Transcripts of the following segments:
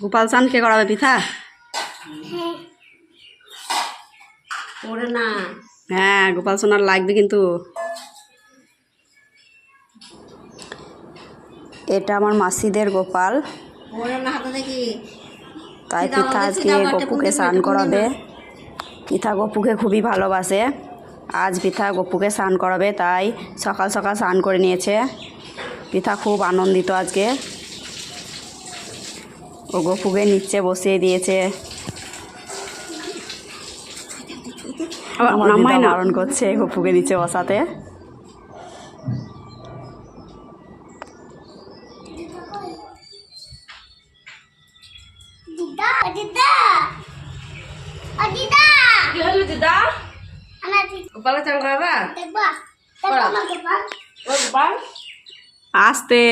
গোপাল চান কে করাবে পিঠা? ওরে না। হ্যাঁ গোপাল সোনার লাগবে কিন্তু। এটা আমার মাসিদের গোপাল। তাই পিঠা আজকে গপুকে স্নান করাবে। পিঠা গপুকে খুবই ভালোবাসে। আজ পিঠা গপুকে স্নান করাবে তাই সকাল সকাল স্নান করে নিয়েছে। পিঠা খুব আনন্দিত আজকে। ও গপুকে নিচে বসিয়ে দিয়েছে। আমার দিদা বারণ করছে গপুকে নিচে বসাতে। দিদা দিদা ও দিদা। কি হলো দিদা? আমার দিদা গোপালে চান করাবা দেখবা? দেখবা আমার গোপাল? ও গোপাল? আসতে।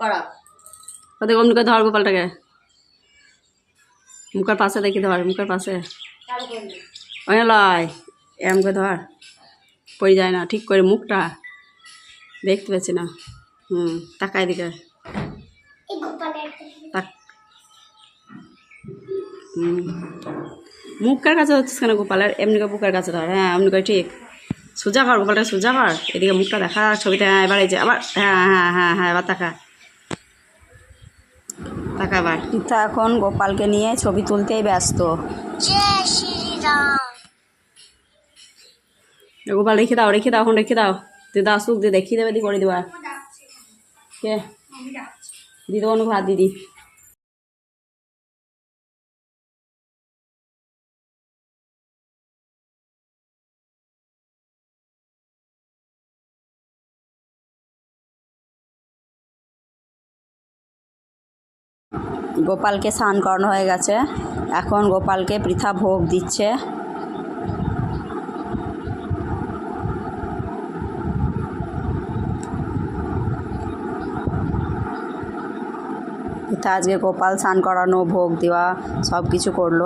করা। ওদের অমনি করে ধর গোপালটাকে। মুখের পাশে দেখি ধর মুখের পাশে। ওই লয় এরম করে ধর। পড়ে যায় না ঠিক করে মুখটা দেখতে পাচ্ছি না। হুম তাকাই দিকে তাক। হুম। মুখের কাছে হচ্ছিস কেন গোপালের? এমনি করে বুকের কাছে ধর হ্যাঁ এমনি করে ঠিক। সোজা কর গোপালটা সোজা কর। এদিকে মুখটা দেখা ছবিটা হ্যাঁ এবার এই যে আবার হ্যাঁ হ্যাঁ হ্যাঁ হ্যাঁ এবার তাকা। পিতা এখন গোপালকে নিয়ে ছবি তুলতেই ব্যস্ত। গোপাল রেখে দাও রেখে দাও এখন রেখে দাও। দিদা আসুক দিয়ে দেখিয়ে দেবে দি করে দেবা কে? দিদি অনু ভাত দিদি। গোপালকে স্নান করানো হয়ে গেছে। এখন গোপালকে পৃথা ভোগ দিচ্ছে। পৃথা আজকে গোপাল স্নান করানো, ভোগ দেওয়া সব কিছু করল।